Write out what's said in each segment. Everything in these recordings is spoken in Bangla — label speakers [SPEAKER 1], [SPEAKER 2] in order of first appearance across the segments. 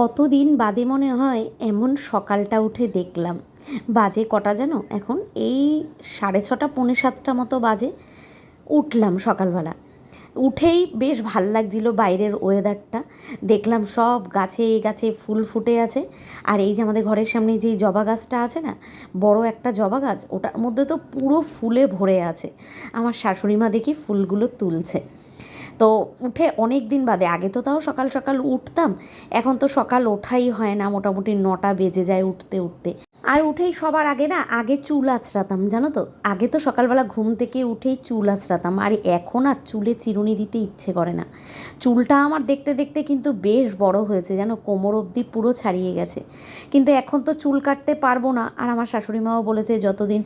[SPEAKER 1] কতদিন বাদে মনে হয় এমন সকালটা উঠে দেখলাম। বাজে কটা যেন? এখন এই সাড়ে ছটা, পৌনে সাতটা মতো বাজে উঠলাম সকালবেলা। উঠেই বেশ ভালো লাগছিল বাইরের ওয়েদারটা দেখলাম সব গাছে গাছে ফুল ফুটে আছে। আর এই যে আমাদের ঘরের সামনে যেই জবা গাছটা আছে না, বড় একটা জবা গাছ, ওটার মধ্যে তো পুরো ফুলে ভরে আছে। আমার শাশুড়ি মা দেখি ফুলগুলো তুলছে। তো উঠে অনেক দিন বাদে, আগে তো তাও সকাল সকাল উঠতাম, এখন তো সকাল ওঠাই হয় না, মোটামুটি নটা বেজে যায় উঠতে উঠতে। আর উঠেই সবার আগে না, আগে চুল আঁচড়াতাম জানো তো? আগে তো সকালবেলা ঘুম থেকে উঠেই চুল আঁচড়াতাম আর এখন আর চুলে চিরুনি দিতে ইচ্ছে করে না। চুলটা আমার দেখতে দেখতে কিন্তু বেশ বড় হয়েছে, জানো? কোমর অবধি পুরো ছাড়িয়ে গেছে। কিন্তু এখন তো চুল কাটতে পারব না, আর আমার শাশুড়ি মাও বলেছে যতদিন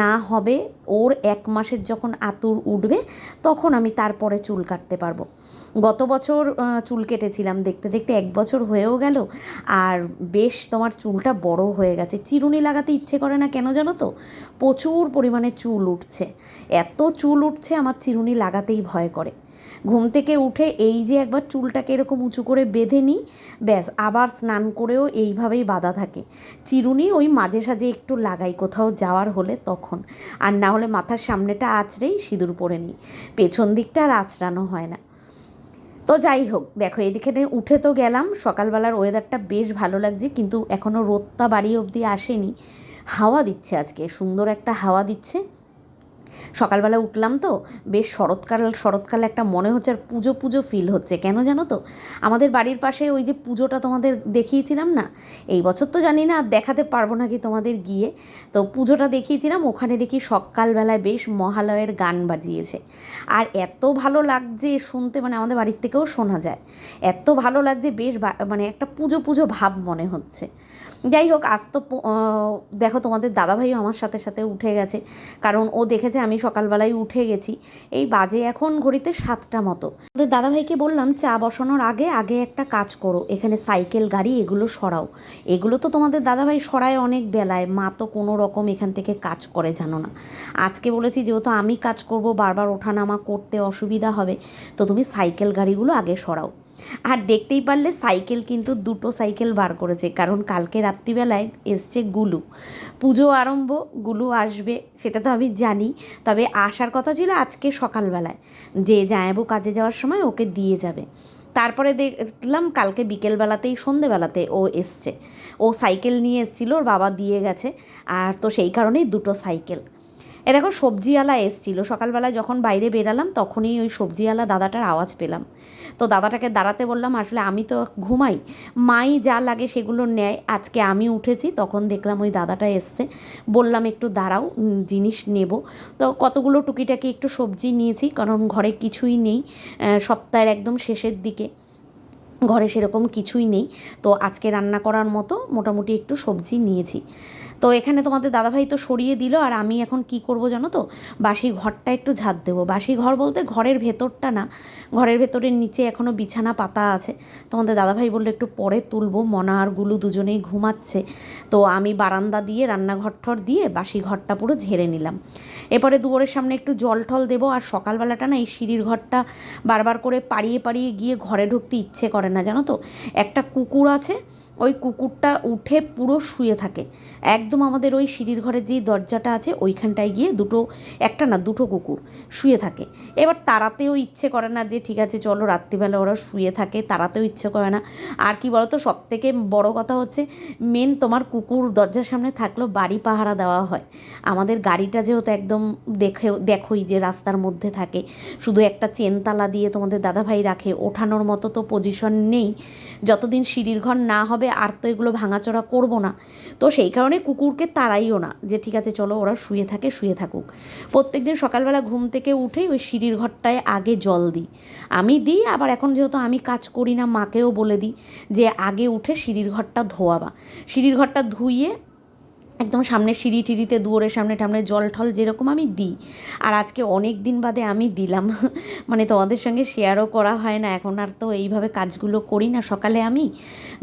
[SPEAKER 1] না হবে, ওর এক মাসের যখন আতুর উঠবে, তখন আমি তারপরে চুল কাটতে পারব। গত বছর চুল কেটেছিলাম দেখতে দেখতে এক বছর হয়েও গেল আর বেশ তোমার চুলটা বড় হয়ে গেছে। চিরুনি লাগাতে ইচ্ছে করে না কেন জানো তো? প্রচুর পরিমাণে চুল উঠছে। এত চুল উঠছে আমার চিরুনি লাগাতেই ভয় করে। ঘুম থেকে উঠে এই যে একবার চুলটাকে এরকম উঁচু করে বেঁধে নিই, ব্যাস, আবার স্নান করেও এইভাবেই বাঁধা থাকে। চিরুনি ওই মাঝে সাঝে একটু লাগাই, কোথাও যাওয়ার হলে তখন। আর না হলে মাথার সামনেটা আঁচড়েই সিঁদুর পরে নিই। পেছন দিকটা আর আঁচড়ানো হয় না। তো যাই হোক, দেখো এদিকে উঠে তো গেলাম, সকালবেলার ওয়েদারটা বেশ ভালো লাগছে, কিন্তু এখনও রোদটা বাড়ি অবধি আসেনি। হাওয়া দিচ্ছে আজকে, সুন্দর একটা হাওয়া দিচ্ছে। সকালবেলা উঠলাম তো, বেশ শরৎকাল, শরৎকালে একটা মনে হচ্ছে আর পুজো পুজো ফিল হচ্ছে। কেন জানো তো? আমাদের বাড়ির পাশে ওই যে পুজোটা তোমাদের দেখিয়েছিলাম না? এই বছর তো জানি না, আর দেখাতে পারব নাকি তোমাদের গিয়ে। তো পুজোটা দেখিয়েছিলাম, ওখানে দেখি সকালবেলায় বেশ মহালয়ের গান বাজিয়েছে। আর এত ভালো লাগছে শুনতে মানে আমাদের বাড়ির থেকেও শোনা যায়। এত ভালো লাগছে, বেশ মানে একটা পুজো পুজো ভাব মনে হচ্ছে। যাই হোক, আজ তো দেখো তোমাদের দাদাভাইও আমার সাথে সাথে উঠে গেছে। কারণ ও দেখেছে আমি সকালবেলায় উঠে গেছি। এই বাজে এখন ঘড়িতে সাতটা মতো। ওদের দাদাভাইকে বললাম, চা বসানোর আগে আগে একটা কাজ করো। এখানে সাইকেল, গাড়ি, এগুলো সরাও। এগুলো তো তোমাদের দাদাভাই সরায় অনেক বেলায়। মা তো কোনো রকম এখান থেকে কাজ করে, জানো না। আজকে বলেছি, যেহেতু আমি কাজ করব, বারবার ওঠানামা করতে অসুবিধা হবে, তো তুমি সাইকেল, গাড়িগুলো আগে সরাও। আর দেখতেই পারলে সাইকেল কিন্তু দুটো সাইকেল বার করেছে, কারণ কালকে রাত্রিবেলায় এসছে গুলু। পুজো আরম্ভ, গুলু আসবে, সেটা তো আমি জানি, তবে আসার কথা ছিল আজকে সকালবেলায়। যে জায়াবু কাজে যাওয়ার সময় ওকে দিয়ে যাবে। তারপরে দেখলাম কালকে বিকেলবেলাতেই, সন্ধেবেলাতে ও এসছে। ও সাইকেল নিয়ে এসেছিল, ওর বাবা দিয়ে গেছে, আর তো সেই কারণেই দুটো সাইকেল। এ দেখো, সবজিওয়ালা এসছিল। সকালবেলা যখন বাইরে বেরালাম, তখনই ওই সবজিওয়ালা দাদাটার আওয়াজ পেলাম। তো দাদাটাকে দাঁড়াতে বললাম, আসলে আমি তো ঘুমাই। মাই যা লাগে সেগুলো নেয়। আজকে আমি উঠেছি। তখন দেখলাম ওই দাদাটা এসছে। বললাম, একটু দাঁড়াও জিনিস নেব। তো কতগুলো টুকিটাকি একটু সবজি নিয়েছি, কারণ ঘরে কিছুই নেই সপ্তাহের একদম শেষের দিকে। ঘরে সেরকম কিছুই নেই। তো আজকে রান্না করার মতো মোটামুটি একটু সবজি নিয়েছি। তো এখানে তোমাদের দাদাভাই তো সরিয়ে দিল, আর আমি এখন কি করব জানো তো? বাসি ঘরটা একটু ঝাঁট দেবো। বাসি ঘর বলতে ঘরের ভেতরটা না, ঘরের ভেতরের নিচে এখনও বিছানা পাতা আছে। তোমাদের দাদাভাই বলল একটু পরে তুলবো, মনা আর গুলু দুজনেই ঘুমাচ্ছে। তো আমি বারান্দা দিয়ে, রান্নাঘর ঠর দিয়ে বাসি ঘরটা পুরো ঝেড়ে নিলাম। এরপরে দুয়ারের সামনে একটু জল টল দেবো, আর সকালবেলাটা না এই সিঁড়ির ঘরটা বারবার করে পাড়িয়ে পাড়িয়ে গিয়ে ঘরে ঢুকতে ইচ্ছে করে না জানো তো? একটা কুকুর আছে ওই কুকুরটা উঠে পুরো শুয়ে থাকে। একদম আমাদের ওই সিঁড়ির ঘরের যেই দরজাটা আছে, ওইখানটায় গিয়ে দুটো, একটা না, দুটো কুকুর শুয়ে থাকে। এবার তাড়াতেও ইচ্ছে করে না যে, ঠিক আছে, চলো, রাত্রিবেলা ওরা শুয়ে থাকে, তাড়াতেও ইচ্ছে করে না। আর কি বলো তো সব থেকে বড় কথা হচ্ছে মেন তোমার কুকুর দরজার সামনে থাকলেও বাড়ি পাহারা দেওয়া হয়। আমাদের গাড়িটা যেহেতু একদম দেখে দেখোই যে রাস্তার মধ্যে থাকে, শুধু একটা চেনতালা দিয়ে তোমাদের দাদাভাই রাখে, ওঠানোর মতো তো পজিশন নেই। যতদিন সিঁড়ির ঘর না হবে আর তো এগুলো ভাঙাচড়া করব না। তো সেই কারণে কুকুরকে তাড়াইও না যে, ঠিক আছে, চলো ওরা শুয়ে থাকে, শুয়ে থাকুক। প্রত্যেক দিন সকালবেলা ঘুম থেকে উঠেই ওই সিঁড়ির ঘরটায় আগে জল দিই। আমি দিই, আবার এখন যেহেতু আমি কাজ করি না, মাকেও বলে দিই যে, আগে উঠে সিঁড়ির ঘরটা ধোয়াবা। সিঁড়ির ঘরটা ধুইয়ে একদম সামনে সিঁড়ি টিড়িতে দুয়ারের সামনে টামনে জল ঠল যেরকম আমি দিই। আর আজকে অনেক দিন বাদে আমি দিলাম। মানে তোমাদের সঙ্গে শেয়ারও করা হয় না। এখন আর তো এইভাবে কাজগুলো করি না। সকালে আমি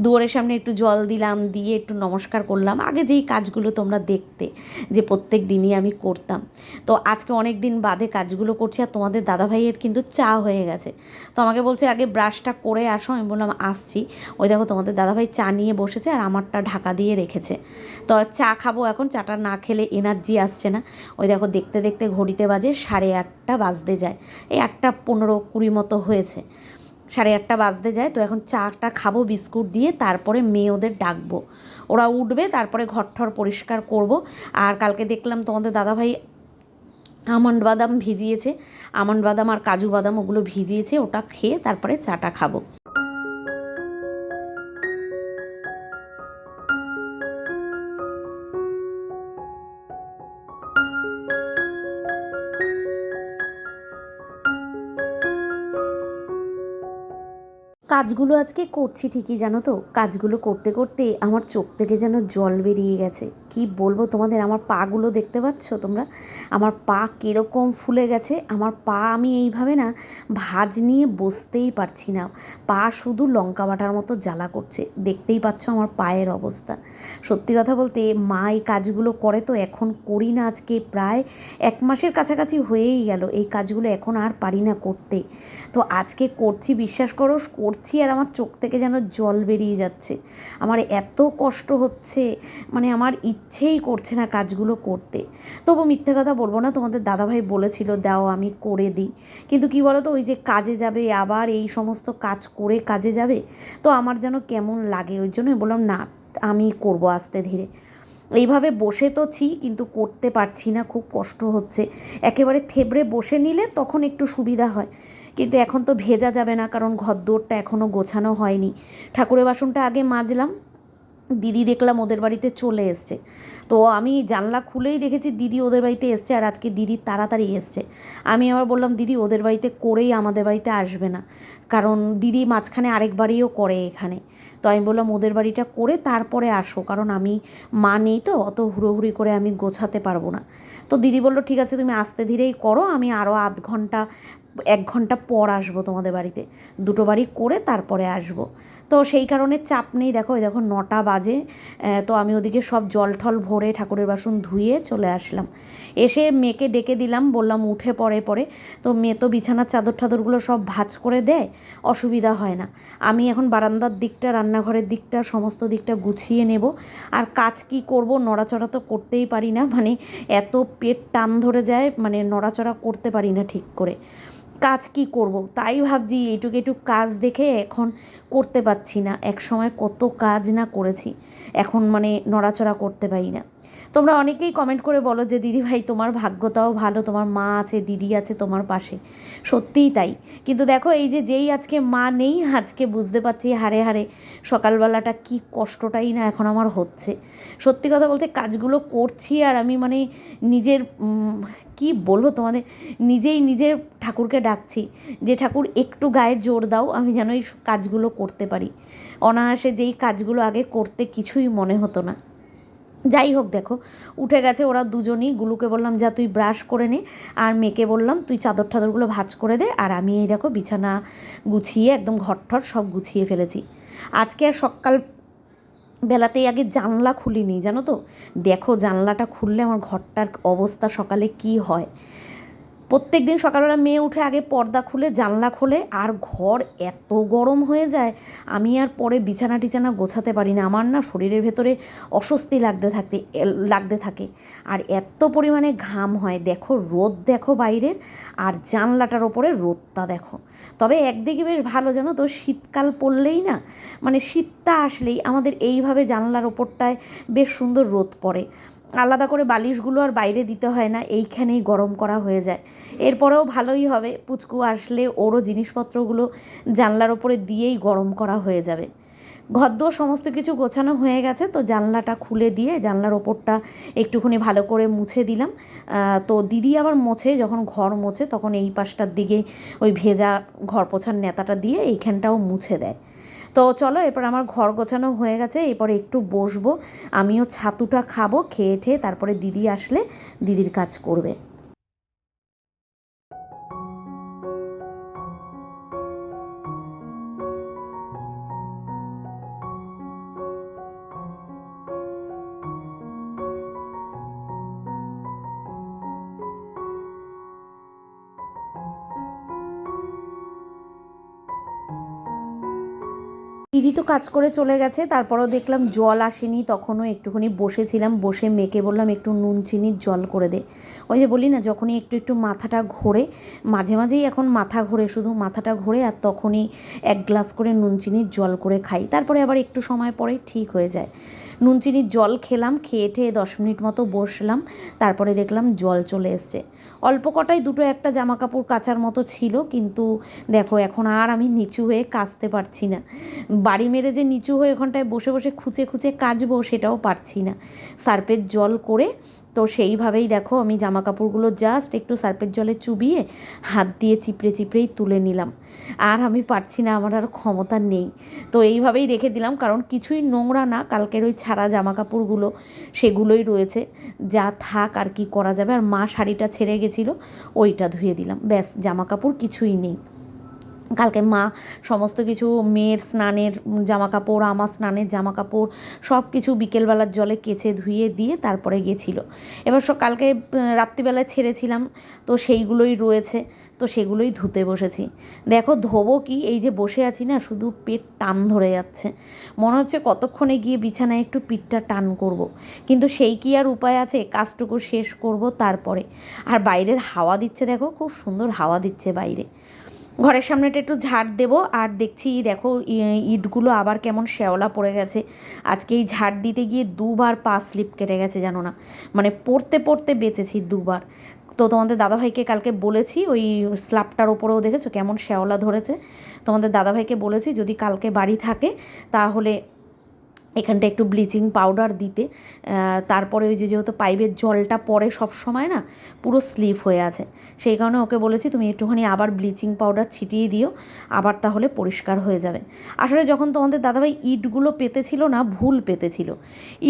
[SPEAKER 1] দুয়ারের সামনে একটু জল দিলাম, দিয়ে একটু নমস্কার করলাম। আগে যেই কাজগুলো তোমরা দেখতে যে প্রত্যেক দিনই আমি করতাম। তো আজকে অনেক দিন বাদে কাজগুলো করছি আর তোমাদের দাদাভাইয়ের কিন্তু চা হয়ে গেছে। তো আমাকে বলছে, আগে ব্রাশটা করে আসো। আমি বললাম, আসছি। ওই দেখো তোমাদের দাদাভাই চা নিয়ে বসেছে আর আমারটা ঢাকা দিয়ে রেখেছে। তো চা খাব এখন, চাটা না খেলে এনার্জি আসছে না। ওই দেখো, দেখতে দেখতে ঘড়িতে বাজে সাড়ে আটটা বাজতে যায়। এই আটটা পনেরো কুড়ি মতো হয়েছে। সাড়ে আটটা বাজতে যায়, তো এখন চাটা খাব, বিস্কুট দিয়ে তারপরে মেয়ে ওদের ডাকবো। ওরা উঠবে, তারপরে ঘর ঠর পরিষ্কার করব। আর কালকে দেখলাম তোমাদের দাদাভাই আমন্ড বাদাম ভিজিয়েছে। আমন্ড বাদাম আর কাজু বাদাম ওগুলো ভিজিয়েছে, ওটা খেয়ে তারপরে চাটা খাব। কাজগুলো আজকে করছি ঠিকই, জানো তো? কাজগুলো করতে করতে আমার চোখ থেকে যেন জল বেরিয়ে গেছে। কি বলব তোমাদের, আমার পাগুলো দেখতে পাচ্ছ তোমরা? আমার পা কীরকম ফুলে গেছে, আমার পা আমি এইভাবে না ভাজ নিয়ে বসতেই পারছি না। পা শুধু লঙ্কা বাটার মতো জ্বালা করছে, দেখতেই পাচ্ছ আমার পায়ের অবস্থা। সত্যি কথা বলতে, মা এই কাজগুলো করে তো এখন করি না আজকে, প্রায় এক মাসের কাছাকাছি হয়েই গেল। এই কাজগুলো এখন আর পারি না করতে। তো আজকে করছি, বিশ্বাস করো, করছি আর আমার চোখ থেকে যেন জল বেরিয়ে যাচ্ছে। আমার এত কষ্ট হচ্ছে মানে আমার ইচ্ছেই করছে না কাজগুলো করতে। তবু মিথ্যে কথা বলব না, তোমাদের দাদাভাই বলেছিল, দাও, আমি করে দিই। কিন্তু কি বলো তো ওই যে কাজে যাবে, আবার এই সমস্ত কাজ করে কাজে যাবে, তো আমার যেন কেমন লাগে, ওই জন্য বললাম, না, আমি করব আস্তে ধীরে। এইভাবে বসে তো ছি, কিন্তু করতে পারছি না, খুব কষ্ট হচ্ছে। একেবারে থেবড়ে বসে নিলে তখন একটু সুবিধা হয়। কিন্তু এখন তো ভেজা যাবে না, কারণ ঘর দৌড়টা এখনও গোছানো হয়নি। ঠাকুরের বাসনটা আগে মাজলাম, দিদি দেখলাম ওদের বাড়িতে চলে এসছে। তো আমি জানলা খুলেই দেখেছি দিদি ওদের বাড়িতে এসছে আর আজকে দিদি তাড়াতাড়ি এসছে। আমি আবার বললাম, দিদি, ওদের বাড়িতে করেই আমাদের বাড়িতে আসবে না। কারণ দিদি মাঝখানে আরেক বাড়িও করে এখানে। তো আমি বললাম, ওদের বাড়িটা করে তারপরে আসো, কারণ আমি মা নেই তো, অত হুড়োহুড়ি করে আমি গোছাতে পারব না। তো দিদি বলল, ঠিক আছে, তুমি আস্তে ধীরেই করো, আমি আরও আধ ঘণ্টা এক ঘণ্টা পর আসব তোমাদের বাড়িতে। দুটো বাড়ি করে তারপরে আসব। তো সেই কারণে চাপ নেই, দেখো ওই দেখো নটা বাজে। তো আমি ওদিকে সব জল ঠল ভরে ঠাকুরের বাসন ধুয়ে চলে আসলাম। এসে মেয়েকে ডেকে দিলাম, বললাম উঠে পরে পরে তো মেয়ে তো বিছানার চাদর ঠাদরগুলো সব ভাজ করে দেয়, অসুবিধা হয় না। আমি এখন বারান্দার দিকটা, রান্নাঘরের দিকটা, সমস্ত দিকটা গুছিয়ে নেব। আর কাজ কি করব নড়াচড়া তো করতেই পারি না মানে এত পেট টান ধরে যায় মানে নড়াচড়া করতে পারি না ঠিক করে। কাজ কি করব? তাই ভাবছি এইটুকু একটু কাজ দেখে এখন করতে পারছি না। এক সময় কত কাজ না করেছি। এখন মানে নড়াচড়া করতে পারি না। তোমরা অনেকেই কমেন্ট করে বলো যে, দিদি ভাই, তোমার ভাগ্যটাও ভালো, তোমার মা আছে, দিদি আছে তোমার পাশে। সত্যিই তাই। কিন্তু দেখো, এই যে যেই আজকে মা নেই, আজকে বুঝতে পারছি হারে হারে সকালবেলাটা কি কষ্টটাই না এখন আমার হচ্ছে। সত্যি কথা বলতে কাজগুলো করছি আর আমি মানে নিজের কি বলব তোমাদের? নিজেই নিজের ঠাকুরকে ডাকছি যে, ঠাকুর, একটু গায়ে জোর দাও, আমি যেন এই কাজগুলো করতে পারি। অনায়াসে যেই কাজগুলো আগে করতে কিছুই মনে হতো না। যাই হোক দেখো, উঠে গেছে ওরা দুজনই। গুলুকে বললাম, যা, তুই ব্রাশ করে নে। আর মেয়েকে বললাম, তুই চাদর ঠাদরগুলো ভাজ করে দে। আর আমি এই দেখো বিছানা গুছিয়ে একদম ঘরঠর সব গুছিয়ে ফেলেছি। আজকে আর সকাল বেলাতেই আগে জানলা খুলিনি, জানো তো? দেখো জানলাটা খুললে আমার ঘরটার অবস্থা সকালে কি হয়? প্রত্যেক দিন সকালবেলা মেয়ে উঠে আগে পর্দা খুলে, জানলা খোলে, আর ঘর এত গরম হয়ে যায়, আমি আর পরে বিছানা টিছানা গোছাতে পারি না। আমার না শরীরের ভেতরে অস্বস্তি লাগতে থাকতে লাগতে থাকে। আর এত পরিমাণে ঘাম হয়, দেখো রোদ দেখো বাইরের, আর জানলাটার ওপরে রোদটা দেখো। তবে একদিকে বেশ ভালো, জানো তো, শীতকাল পড়লেই না মানে শীতটা আসলেই আমাদের এইভাবে জানলার ওপরটায় বেশ সুন্দর রোদ পড়ে। আলাদা করে বালিশগুলো আর বাইরে দিতে হয় না, এইখানেই গরম করা হয়ে যায়। এরপরেও ভালোই হবে, পুচকু আসলে ওরও জিনিসপত্রগুলো জানলার ওপরে দিয়েই গরম করা হয়ে যাবে। ঘরদোর সমস্ত কিছু গোছানো হয়ে গেছে, তো জানলাটা খুলে দিয়ে জানলার ওপরটা একটুখানি ভালো করে মুছে দিলাম। তো দিদি আবার মোছে, যখন ঘর মোছে, তখন এই পাশটার দিকে ওই ভেজা ঘর পোছার নেতাটা দিয়ে এইখানটাও মুছে দেয়। তো চলো, এরপর আমার ঘর গোছানো হয়ে গেছে, এরপর একটু বসবো। আমিও ছাতুটা খাব, খেয়ে ঠেয়ে তারপরে দিদি আসলে দিদির কাজ করবে। দিদি তো কাজ করে চলে গেছে, তারপরেও দেখলাম জল আসেনি, তখনও একটুখানি বসেছিলাম, বসে মেকে বললাম একটু নুন চিনির জল করে দে। ওই যে বলি না, যখনই একটু একটু মাথাটা ঘোরে, মাঝে মাঝেই এখন মাথা ঘোরে শুধু, মাথাটা ঘোরে আর তখনই এক গ্লাস করে নুন চিনির জল করে খাই। তারপরে আবার একটু সময় পরে ঠিক হয়ে যায়। নুন চিনির জল খেলাম, খেয়ে ঠেয়ে দশ মিনিট মতো বসলাম, তারপরে দেখলাম জল চলে এসছে। অল্প কটাই দুটো একটা জামা কাপড় কাচার মতো ছিল, কিন্তু দেখো এখন আর আমি নিচু হয়ে কাচতে পারছি না। বাড়ি মেরে যে নিচু হয়ে ওখানটায় বসে বসে খুঁচে খুঁচে কাচবো সেটাও পারছি না। সার্পের জল করে তো সেইভাবেই দেখো আমি জামা কাপড়গুলো জাস্ট একটু সার্পের জলে চুবিয়ে হাত দিয়ে চিপড়ে চিপড়েই তুলে নিলাম। আর আমি পারছি না, আমার আর ক্ষমতা নেই। তো এইভাবেই রেখে দিলাম, কারণ কিছুই নোংরা না, কালকের ওই ছাড়া জামা কাপড়গুলো সেগুলোই রয়েছে। যা থাক আর কি করা যাবে, আর মা শাড়িটা ছেড়ে গেছিল, ওইটা ধুয়ে দিলাম। ব্যাস জামা কাপড় কিছুই নেই। কালকে মা সমস্ত কিছু, মেয়ের স্নানের জামা কাপড় আমার স্নানের জামা কাপড় সব কিছু বিকেলবেলার জলে কেচে ধুয়ে দিয়ে তারপরে গেছিল। এবার সব কালকে রাত্রিবেলায় ছেড়েছিলাম, তো সেইগুলোই রয়েছে, তো সেগুলোই ধুতে বসেছি। দেখো, ধোবো কি, এই যে বসে আছি না, শুধু পেট টান ধরে যাচ্ছে। মনে হচ্ছে কতক্ষণে গিয়ে বিছানায় একটু পিঠটা টান করব। কিন্তু সেই কি আর উপায় আছে? কাজটুকু শেষ করব তারপরে। আর বাইরের হাওয়া দিচ্ছে, দেখো, খুব সুন্দর হাওয়া দিচ্ছে বাইরে। ঘরের সামনেটা একটু ঝাড় দেবো। আর দেখছি, দেখো ইটগুলো আবার কেমন শ্যাওলা পড়ে গেছে। আজকে এই ঝাড় দিতে গিয়ে দুবার পা স্লিপ কেটে গেছে, জানো না? মানে পড়তে পড়তে বেঁচেছি দুবার। তো তোমাদের দাদাভাইকে কালকে বলেছি, ওই স্ল্যাবটার ওপরেও দেখেছ কেমন শ্যাওলা ধরেছে? তোমাদের দাদাভাইকে বলেছি, যদি কালকে বাড়ি থাকে, তাহলে এখানটা একটু ব্লিচিং পাউডার দিতে। তারপরে ওই যে যেহেতু পাইপের জলটা পরে সব সময় না, পুরো স্লিপ হয়ে আছে। সেই কারণে ওকে বলেছি, তুমি একটুখানি আবার ব্লিচিং পাউডার ছিটিয়ে দিও, আবার তাহলে পরিষ্কার হয়ে যাবে। আসলে যখন তোমাদের দাদাভাই ইটগুলো পেতেছিল না, ভুল পেতেছিল।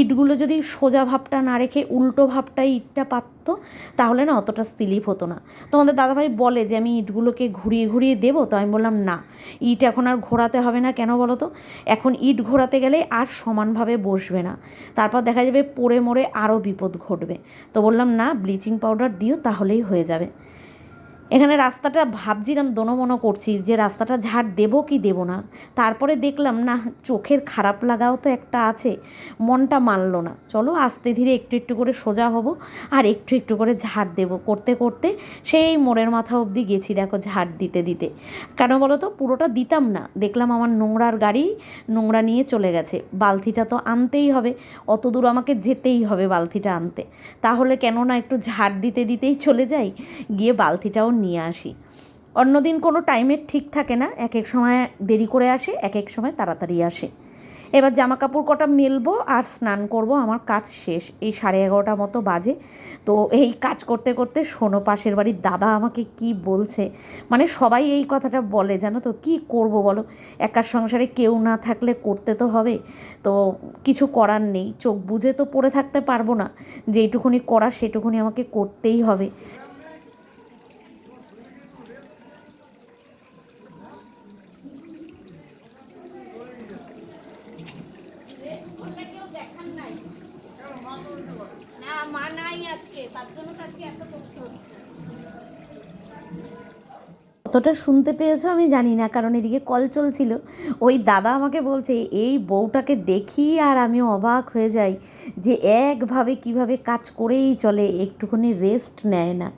[SPEAKER 1] ইটগুলো যদি সোজা ভাবটা না রেখে উল্টো ভাবটাই ইটটা পাততো তাহলে না অতটা স্লিপ হতো না। তোমাদের দাদাভাই বলে যে, আমি ইটগুলোকে ঘুরিয়ে ঘুরিয়ে দেবো? তো আমি বললাম, না, ইট এখন আর ঘোরাতে হবে না কেন বলো তো? এখন ইট ঘোরাতে গেলে আর সমানভাবে বসবে না। তারপর দেখা যাবে পড়ে মরে আরও বিপদ ঘটবে। তো বললাম, না, ব্লিচিং পাউডার দিও, তাহলেই হয়ে যাবে। এখানে রাস্তাটা ভাবছিলাম দোনোমনো করছি, যে রাস্তাটা ঝাড় দেবো কি দেবো না। তারপরে দেখলাম, না, চোখের খারাপ লাগাও তো একটা আছে, মনটা মানলো না। চলো, আস্তে ধীরে একটু একটু করে সোজা হব, আর একটু একটু করে ঝাড় দেবো। করতে করতে সেই মোড়ের মাথা অবধি গেছি, দেখো, ঝাড় দিতে দিতে। কেন বলো তো, পুরোটা দিতাম না। দেখলাম আমার নোংরার গাড়ি নোংরা নিয়ে চলে গেছে। বালতিটা তো আনতেই হবে, অত দূর আমাকে যেতেই হবে বালতিটা আনতে। তাহলে কেন না একটু ঝাড় দিতে দিতেই চলে যাই? গিয়ে বালতিটাও নিয়ে আসি। অন্যদিন কোনো টাইমের ঠিক থাকে না, এক এক সময় দেরি করে আসে, এক এক সময় তাড়াতাড়ি আসে। এবার জামা কাপড় কটা মেলবো আর স্নান করব, আমার কাজ শেষ। এই সাড়ে এগারোটা মতো বাজে। তো এই কাজ করতে করতে শোনো পাশের বাড়ির দাদা আমাকে কি বলছে? মানে সবাই এই কথাটা বলে, জানো তো? কি করব বলো? একার সংসারে কেউ না থাকলে করতে তো হবে। তো কিছু করার নেই। চোখ বুঝে তো পড়ে থাকতে পারব না। যেইটুকুনি করা সেটুকুনি আমাকে করতেই হবে
[SPEAKER 2] না মা নাই আজকে তার জন্য তো আজকে এত কষ্ট হচ্ছে
[SPEAKER 1] কতটা শুনতে পেয়েছ আমি জানি না, কারণ এদিকে কল চলছিল। ওই দাদা আমাকে বলছে, এই বউটাকে দেখি আর আমি অবাক হয়ে যাই যে একভাবে কীভাবে কাজ করেই চলে, একটুখানি রেস্ট নেয় না।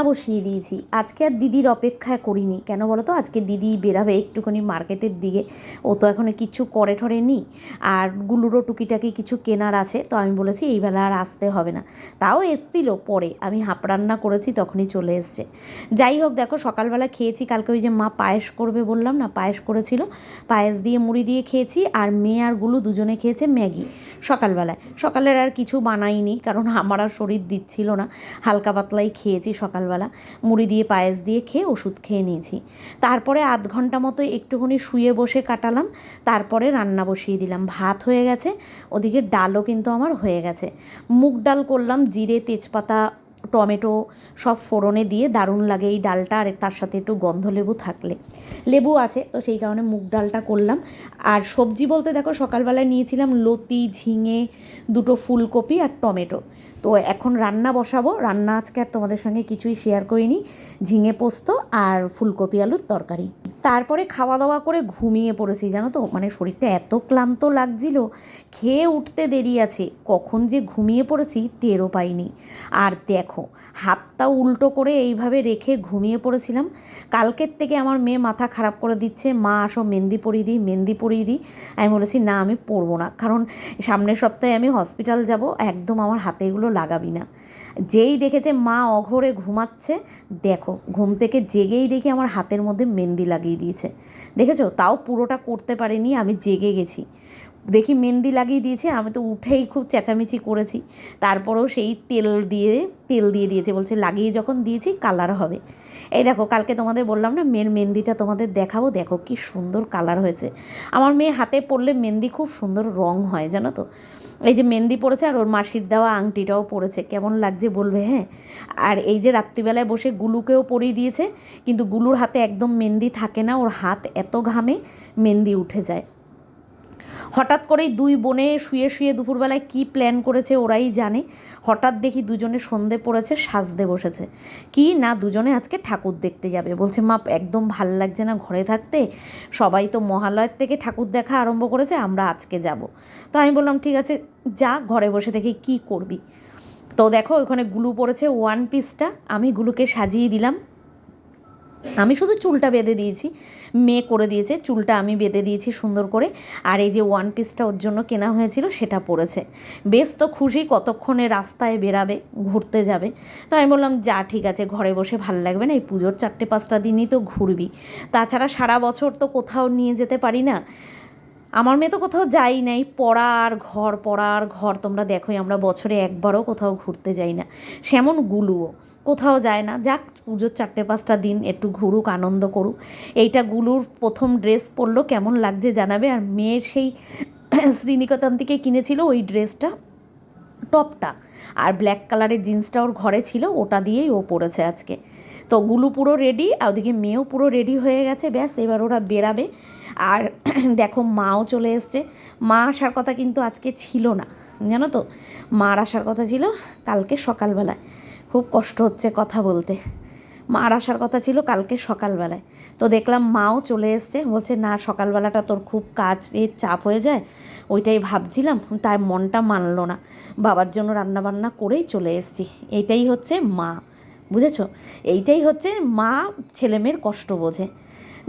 [SPEAKER 1] রান্না বসিয়ে দিয়েছি। আজকে আর দিদির অপেক্ষা করিনি। কেন বলো তো? আজকে দিদি বেরাবে একটুখানি মার্কেটের দিকে। ও তো এখনও কিছু করে ঠরে নি আর গুলুরও টুকিটাকি কিছু কেনার আছে। তো আমি বলেছি, এই বেলা আর আসতে হবে না। তাও এসছিল পরে। আমি হাঁপ রান্না করেছি, তখনই চলে এসছে। যাই হোক, দেখো, সকালবেলা খেয়েছি। কালকে ওই যে মা পায়েস করবে বললাম না, পায়েস করেছিল। পায়েস দিয়ে মুড়ি দিয়ে খেয়েছি। আর মেয়ে আর গুলু দুজনে খেয়েছে ম্যাগি সকালবেলায়। সকালের আর কিছু বানাইনি, কারণ আমার আর শরীর দিচ্ছিল না। হালকা পাতলাই খেয়েছি সকালবেলা। মুড়ি দিয়ে পায়েস দিয়ে খেয়ে ওষুধ খেয়ে নিয়েছি। তারপরে আধ ঘণ্টা মতো একটুখানি শুয়ে বসে কাটালাম। তারপরে রান্না বসিয়ে দিলাম। ভাত হয়ে গেছে, ওদিকে ডালও কিন্তু আমার হয়ে গেছে। মুগ ডাল করলাম, জিরে, তেজপাতা টমেটো সব ফোড়নে দিয়ে দারুণ লাগে এই ডালটা, আর তার সাথে একটু গন্ধ লেবু থাকলে। লেবু আছে, তো সেই কারণে মুগ ডালটা করলাম। আর সবজি বলতে দেখো, সকালবেলায় নিয়েছিলাম লতি, ঝিঙে, দুটো ফুলকপি আর টমেটো। তো এখন রান্না বসাবো। রান্না আজকে আর তোমাদের সঙ্গে কিছুই শেয়ার করিনি। ঝিঙে পোস্ত আর ফুলকপি আলুর তরকারি। তারপরে খাওয়া দাওয়া করে ঘুমিয়ে পড়েছি, জানো তো? মানে শরীরটা এত ক্লান্ত লাগছিল, খেয়ে উঠতে দেরি আছে। কখন যে ঘুমিয়ে পড়েছি, টেরও পাইনি। আর দেখো, হাতটা উল্টো করে এইভাবে রেখে ঘুমিয়ে পড়েছিলাম। কালকের থেকে আমার মেয়ে মাথা খারাপ করে দিচ্ছে, মা, আসো, মেহেন্দি পরিয়ে দিই, মেহেন্দি পরিয়ে দিই। আমি বলেছি, না, আমি পরবো না। কারণ সামনের সপ্তাহে আমি হসপিটাল যাব, একদম আমার হাতে এগুলো লাগাবি না। যেই দেখেছে মা অঘরে ঘুমাচ্ছে, দেখো, ঘুম থেকে জেগেই দেখি আমার হাতের মধ্যে মেহেন্দি লাগিয়ে দিয়েছে। দেখেছ? তাও পুরোটা করতে পারিনি আমি জেগে গেছি। দেখি মেহেন্দি লাগিয়ে দিয়েছে, আমি তো উঠেই খুব চেঁচামেচি করেছি। তারপরেও সেই তেল দিয়ে তেল দিয়ে দিয়েছে, বলছে লাগিয়ে যখন দিয়েছি কালার হবে। এই দেখো, কালকে তোমাদের বললাম না, মেয়ের মেহেন্দিটা তোমাদের দেখাবো, দেখো কি সুন্দর কালার হয়েছে। আমার মেয়ে হাতে পরলে মেহেন্দি খুব সুন্দর রং হয়, জানো তো? এই যে মেহেন্দি পড়েছে আর ওর মাসির দেওয়া আংটিটাও পড়েছে কেমন লাগছে বলবে হ্যাঁ? আর এই যে রাত্রিবেলায় বসে গুলুকেও পরিয়ে দিয়েছে, কিন্তু গুলুর হাতে একদম মেহেন্দি থাকে না, ওর হাত এত ঘামে মেহেন্দি উঠে যায়। হঠাৎ করেই দুই বোনে শুয়ে শুয়ে দুপুরবেলায় কী প্ল্যান করেছে ওরাই জানে। হঠাৎ দেখি দুজনে সন্ধে পড়েছে, সাজতে বসেছে। কি না দুজনে আজকে ঠাকুর দেখতে যাবে? বলছে, মা, একদম ভালো লাগছে না ঘরে থাকতে। সবাই তো মহালয়ের থেকে ঠাকুর দেখা আরম্ভ করেছে, আমরা আজকে যাব। তো আমি বললাম, ঠিক আছে, যা, ঘরে বসে দেখি কি করবি। তো দেখো, ওখানে গুলু পড়েছে ওয়ান পিসটা আমি গুলুকে সাজিয়ে দিলাম। আমি শুধু চুলটা বেঁধে দিয়েছি। মেয়ে করে দিয়েছে, চুলটা আমি বেঁধে দিয়েছি সুন্দর করে। আর এই যে ওয়ান পিসটা ওর জন্য কেনা হয়েছিল, সেটা পরেছে। বেশ তো খুশি, কতক্ষণে রাস্তায় বেরাবে, ঘুরতে যাবে। তো আমি বললাম, যা, ঠিক আছে, ঘরে বসে ভালো লাগবে না, এই পুজোর চারটে পাঁচটা দিনই তো ঘুরবি। তাছাড়া সারা বছর তো কোথাও নিয়ে যেতে পারি না। আমার মেয়ে তো কোথাও যাই নাই, পড়া আর ঘর, পড়া আর ঘর, তোমরা দেখোই, আমরা বছরে একবারও কোথাও ঘুরতে যাই না। সেমন গুলুও। কোথাও যায় না। যাক, পুজোর চারটে পাঁচটা দিন একটু ঘুরুক, আনন্দ করুক। এইটা গুলুর প্রথম ড্রেস পরলো, কেমন লাগছে জানাবে। আর মেয়ের সেই শ্রীনিকেতন থেকে কিনেছিল ওই ড্রেসটা, টপটা। আর ব্ল্যাক কালারের জিন্সটা ওর ঘরে ছিল, ওটা দিয়েই ও পরেছে আজকে। তো গুলু পুরো রেডি আর ওদিকে মেয়েও পুরো রেডি হয়ে গেছে, ব্যাস, এবার ওরা বেরাবে। আর দেখো, মাও চলে এসছে। মা আসার কথা কিন্তু আজকে ছিল না, জানো তো? মার আসার কথা ছিল কালকে সকালবেলায়। খুব কষ্ট হচ্ছে কথা বলতে। মার আসার কথা ছিল কালকে সকালবেলায়। তো দেখলাম মাও চলে এসছে। বলছে, না, সকালবেলাটা তোর খুব কাজ এর চাপ হয়ে যায়। ওইটাই ভাবছিলাম, তাই মনটা মানলো না। বাবার জন্য রান্নাবান্না করেই চলে এসছি। এটাই হচ্ছে মা, বুঝেছ? এইটাই হচ্ছে মা ছেলেমেয়ের কষ্ট বোঝে।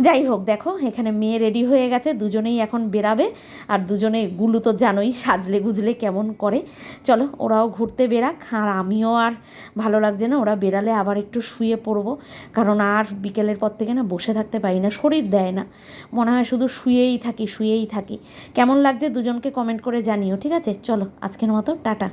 [SPEAKER 1] যাই হোক, দেখো, এখানে মেয়ে রেডি হয়ে গেছে, দুজনেই এখন বেরাবে, আর দুজনে গুলু তো জানোই সাজলে গুজলে কেমন করে। চলো, ওরাও ঘুরতে বেরাক, আর আমিও আর ভালো লাগছে না, ওরা বেরালে আবার একটু শুয়ে পড়ব, কারণ আর বিকেলের পর থেকে না বসে থাকতে পারি না, শরীর দেয় না। মনে হয় শুধু শুয়েই থাকি শুয়েই থাকি। কেমন লাগছে দুজনকে কমেন্ট করে জানিও, ঠিক আছে? চলো, আজকের মতো, টাটা।